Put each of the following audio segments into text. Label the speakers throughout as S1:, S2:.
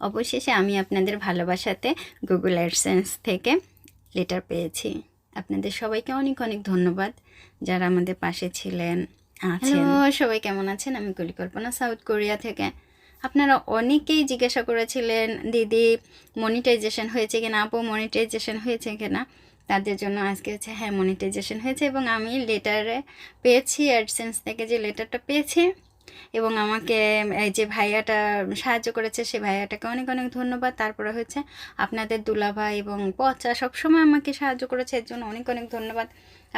S1: অবশেষে আমি আপনাদের ভালোবাসাতে গুগল অ্যাডসেন্স থেকে লেটার পেয়েছি। আপনাদের সবাইকে অনেক অনেক ধন্যবাদ। যারা আমাদের পাশে ছিলেন, আছেন। সবাই কেমন আছেন? আমি পরিকল্পনা সাউথ কোরিয়া থেকে। আপনারা অনেকেই জিজ্ঞাসা করেছিলেন, দিদি মনিটাইজেশন হয়েছে কিনা? আপু মনিটাইজেশন হয়েছে কিনা? তাদের জন্য আজকে হচ্ছে হ্যাঁ মনিটাইজেশন হয়েছে এবং আমি লেটারে পেয়েছি অ্যাডসেন্স থেকে যে লেটারটা পেয়েছি। এবং আমাকে যে ভাইয়াটা সাহায্য করেছে, সে ভাইয়াটাকে অনেক অনেক ধন্যবাদ। তারপরে হচ্ছে আপনাদের দুলাভাই এবং পচা সবসময় আমাকে সাহায্য করেছে, এর জন্য অনেক অনেক ধন্যবাদ।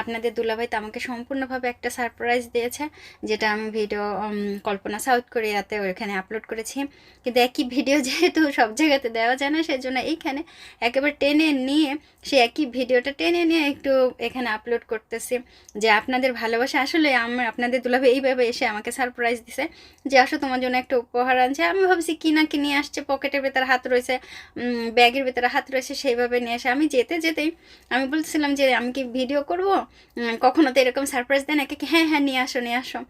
S1: আপনাদের দুলাভাই তো আমাকে সম্পূর্ণভাবে একটা সারপ্রাইজ দিয়েছে, যেটা আমি ভিডিও কল্পনা সাউথ কোরিয়াতে ওইখানে আপলোড করেছি। কিন্তু একই ভিডিও যেহেতু সব জায়গাতে দেওয়া যায় না সেই জন্য এইখানে একেবারে টেনে নিয়ে সে একই ভিডিওটা টেনে নিয়ে একটু এখানে আপলোড করতেছি, যে আপনাদের ভালোবাসা আসলে আমার, আপনাদের দুলাভাই এইভাবে এসে আমাকে সারপ্রাইজ দিছে, যে আসো তোমার জন্য একটা উপহার আনছে। আমি ভাবছি কি না কি নিয়ে আসছে, পকেটের ভেতরে হাত রয়েছে ব্যাগের ভেতরে হাত রয়েছে, সেইভাবে নিয়ে আসে আমি যেতে যেতেই আমি বলছিলাম যে আমি কি ভিডিও করব? কখনো তো এরকম সারপ্রাইজ দেয় নাকি হ্যাঁ হ্যাঁ নিয়ে আসো নিয়ে আসো।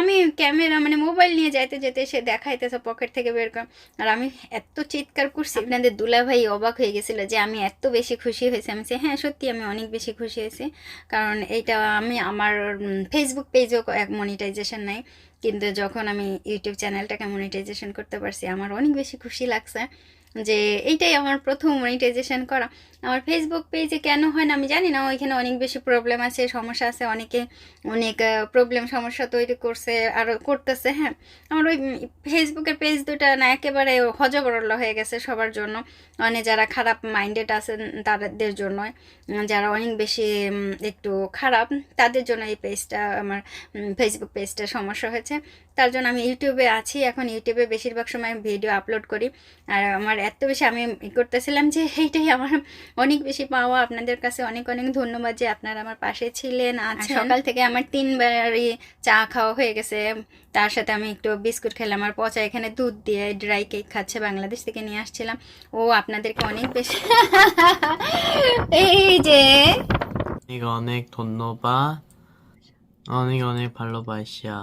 S1: আমি ক্যামেরা মানে মোবাইল নিয়ে যাইতে যেতে সে দেখাইতেছে পকেট থেকে বের করে। আর আমি এত চিৎকার করছি আপনাদের দুলাভাই অবাক হয়ে গেছিল যে আমি এত বেশি খুশি হয়েছি। আমি হ্যাঁ সত্যি আমি অনেক বেশি খুশি হয়েছি। কারণ এইটা আমি আমার ফেসবুক পেজেও এক মনিটাইজেশন নাই। কিন্তু যখন আমি ইউটিউব চ্যানেলটাকে মনিটাইজেশন করতে পারছি আমার অনেক বেশি খুশি লাগছে। যে এইটাই আমার প্রথম মনিটাইজেশন করা। আমার ফেসবুক পেজে কেন হয় না আমি জানি না, ওইখানে অনেক বেশি প্রবলেম আছে, সমস্যা আছে, অনেকে অনেক প্রবলেম সমস্যা তৈরি করছে, আর করতেছে হ্যাঁ। আমার ওই ফেসবুকের পেজ দুটা না একেবারে হজবরল হয়ে গেছে সবার জন্য। মানে যারা খারাপ মাইন্ডেড আছেন তাদের জন্য যারা অনেক বেশি একটু খারাপ, তাদের জন্য এই পেজটা আমার ফেসবুক পেজটা সমস্যা হয়েছে। তার জন্য আমি ইউটিউবে আছি। এখন ইউটিউবে বেশিরভাগ সময় ভিডিও আপলোড করি। আর আমার এত বেশি আমি ই করতেছিলাম যে এইটাই আমার অনেক বেশি পাওয়া। আপনাদের কাছে অনেক অনেক ধন্যবাদ যে আপনারা আমার পাশে ছিলেন আর সকাল থেকে আমার তিনবারই চা খাওয়া হয়ে গেছে। তার সাথে আমি একটু বিস্কুট খেলাম আর পচা এখানে দুধ দিয়ে ড্রাই কেক খাচ্ছে বাংলাদেশ থেকে নিয়ে আসছিলাম। ও আপনাদেরকে অনেক বেশি এই যে
S2: অনেক অনেক ধন্যবাদ। অনেক অনেক ভালোবাসা।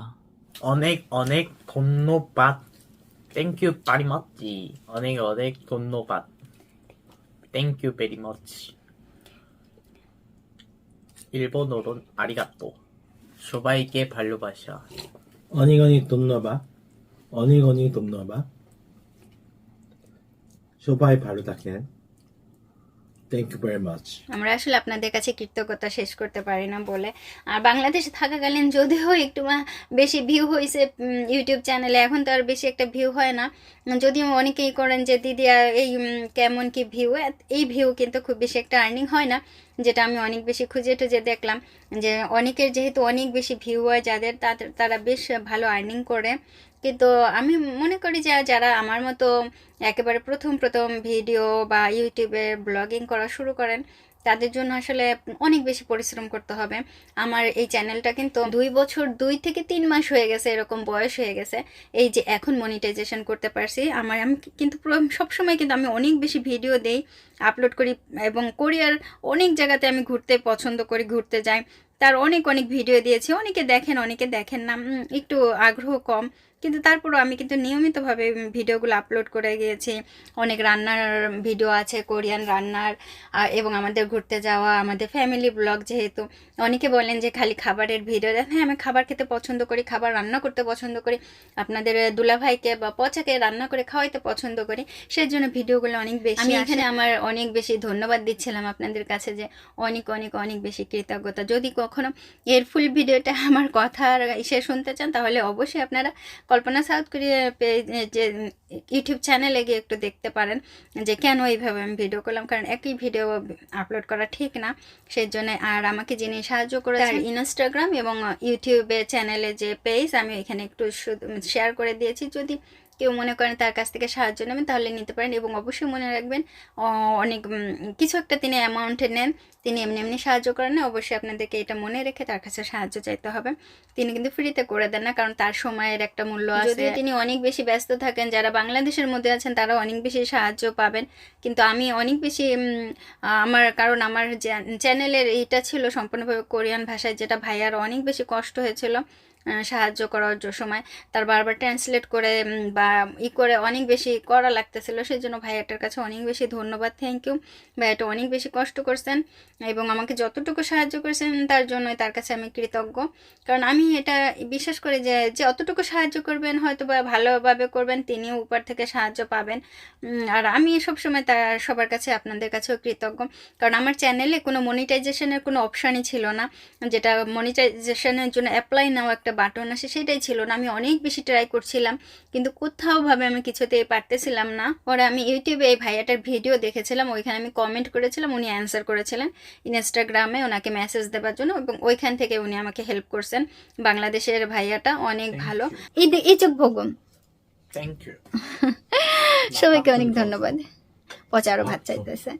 S3: অনেক অনেক ধন্যবাদ। 땡큐 파리머치 어네 어네 돈노밭. 땡큐 베리머치 일본어론 아리가또.
S4: 쇼바이게 발로바샤. 어니거니 돈노바. 어니거니 돈노바.
S1: 쇼바이 발로다켄 আমরা আসলে আপনাদের কাছে কৃতজ্ঞতা শেষ করতে পারি না বলে। আর বাংলাদেশে থাকাকালীন যদিও একটু বেশি ভিউ হয়েছে ইউটিউব চ্যানেলে এখন তো আর বেশি একটা ভিউ হয় না। যদিও অনেকেই করেন যে, দিদি এই কেমন কি ভিউ এই ভিউ কিন্তু খুব বেশি একটা আর্নিং হয় না, যেটা আমি অনেক বেশি খুঁজে টুজে দেখলাম। যে, অনেকের যেহেতু অনেক বেশি ভিউ হয় যাদের তারা বেশ ভালো আর্নিং করে। কিন্তু আমি মনে করি যে যারা আমার মতো একেবারে প্রথম প্রথম ভিডিও বা ইউটিউবে ব্লগিং করা শুরু করেন, তাদের জন্য আসলে অনেক বেশি পরিশ্রম করতে হবে। আমার এই চ্যানেলটা কিন্তু দুই বছর, দুই থেকে তিন মাস হয়ে গেছে, এরকম বয়স হয়ে গেছে। এই যে এখন মনিটাইজেশন করতে পারছি, আমার আমি কিন্তু সবসময় কিন্তু আমি অনেক বেশি ভিডিও দেই আপলোড করি এবং কোরিয়ার অনেক জায়গাতে আমি ঘুরতে পছন্দ করি, ঘুরতে যাই। তার অনেক অনেক ভিডিও দিয়েছি, অনেকে দেখেন অনেকে দেখেন না একটু আগ্রহ কম। কিন্তু তারপরও আমি কিন্তু নিয়মিতভাবে ভিডিওগুলো আপলোড করে গিয়েছি। অনেক রান্নার ভিডিও আছে কোরিয়ান রান্নার এবং আমাদের ঘুরতে যাওয়া আমাদের ফ্যামিলি ব্লগ যেহেতু। অনেকে বলেন যে খালি খাবারের ভিডিও দেন। হ্যাঁ আমি খাবার খেতে পছন্দ করি খাবার রান্না করতে পছন্দ করি। আপনাদের দুলাভাইকে বা পচাকে রান্না করে খাওয়াইতে পছন্দ করি। সেই জন্য ভিডিওগুলো অনেক বেশি আমি এখানে আমার অনেক বেশি ধন্যবাদ দিচ্ছিলাম আপনাদের কাছে যে অনেক অনেক অনেক বেশি কৃতজ্ঞতা। যদি কখনো এর ফুল ভিডিওটা আমার কথার ইসে শুনতে চান তাহলে অবশ্যই আপনারা কল্পনা সাউথ কোরিয়া যে ইউটিউব চ্যানেলে গিয়ে একটু দেখতে পারেন যে কেন এইভাবে আমি ভিডিও করলাম। কারণ একই ভিডিও আপলোড করা ঠিক না। সেই জন্য আর আমাকে যিনি সাহায্য করে আর ইনস্টাগ্রাম এবং ইউটিউবে চ্যানেলে যে পেজ আমি এখানে একটু শেয়ার করে দিয়েছি। যদি কেউ মনে করেন তার কাছ থেকে সাহায্য নেবেন, তাহলে নিতে পারেন এবং অবশ্যই মনে রাখবেন অনেক কিছু একটা তিনি অ্যামাউন্টে নেন, তিনি এমনি এমনি সাহায্য করেন না, অবশ্যই আপনাদেরকে এটা মনে রেখে তার কাছে সাহায্য চাইতে হবে। তিনি কিন্তু ফ্রিতে করে দেন না, কারণ তার সময়ের একটা মূল্য আছে। তিনি অনেক বেশি ব্যস্ত থাকেন, যারা বাংলাদেশের মধ্যে আছেন, তারা অনেক বেশি সাহায্য পাবেন। কিন্তু আমি অনেক বেশি আমার, কারণ আমার চ্যানেলের এইটা ছিল সম্পূর্ণভাবে কোরিয়ান ভাষায়, যেটা ভাইয়ার অনেক বেশি কষ্ট হয়েছিল। সাহায্য করার সময়। তার বারবার ট্রান্সলেট করে বা ই করে অনেক বেশি করা লাগতেছিল। সেই জন্য ভাইয়াটার কাছে অনেক বেশি ধন্যবাদ থ্যাংক ইউ ভাইয়াটা অনেক বেশি কষ্ট করছেন এবং আমাকে যতটুকু সাহায্য করেছেন তার জন্যই তার কাছে আমি কৃতজ্ঞ। কারণ আমি এটা বিশ্বাস করি যে যে অতটুকু সাহায্য করবেন হয়তো বা ভালোভাবে করবেন, তিনিও উপর থেকে সাহায্য পাবেন। আর আমি সবসময় তার, সবার কাছে আপনাদের কাছেও কৃতজ্ঞ। কারণ আমার চ্যানেলে কোনো মনিটাইজেশনের কোনো অপশানই ছিল না। যেটা মনিটাইজেশনের জন্য অ্যাপ্লাই নাও একটা বাটন আসে সেটাই ছিল না আমি অনেক বেশি ট্রাই করছিলাম কিন্তু কোথাওভাবে আমি কিছুতেই পারতেছিলাম না। পরে আমি ইউটিউবে এই ভাইয়াটার ভিডিও দেখেছিলাম ওইখানে আমি কমেন্ট করেছিলাম উনি অ্যান্সার করেছিলেন ইনস্টাগ্রামে ওনাকে মেসেজ দেওয়ার জন্য এবং ওইখান থেকে উনি আমাকে হেল্প করছেন। বাংলাদেশের ভাইয়াটা অনেক ভালো। এই এই চোখ
S3: ভোগম
S1: সবাইকে অনেক ধন্যবাদ। পচারও ভাত চাইতেছে।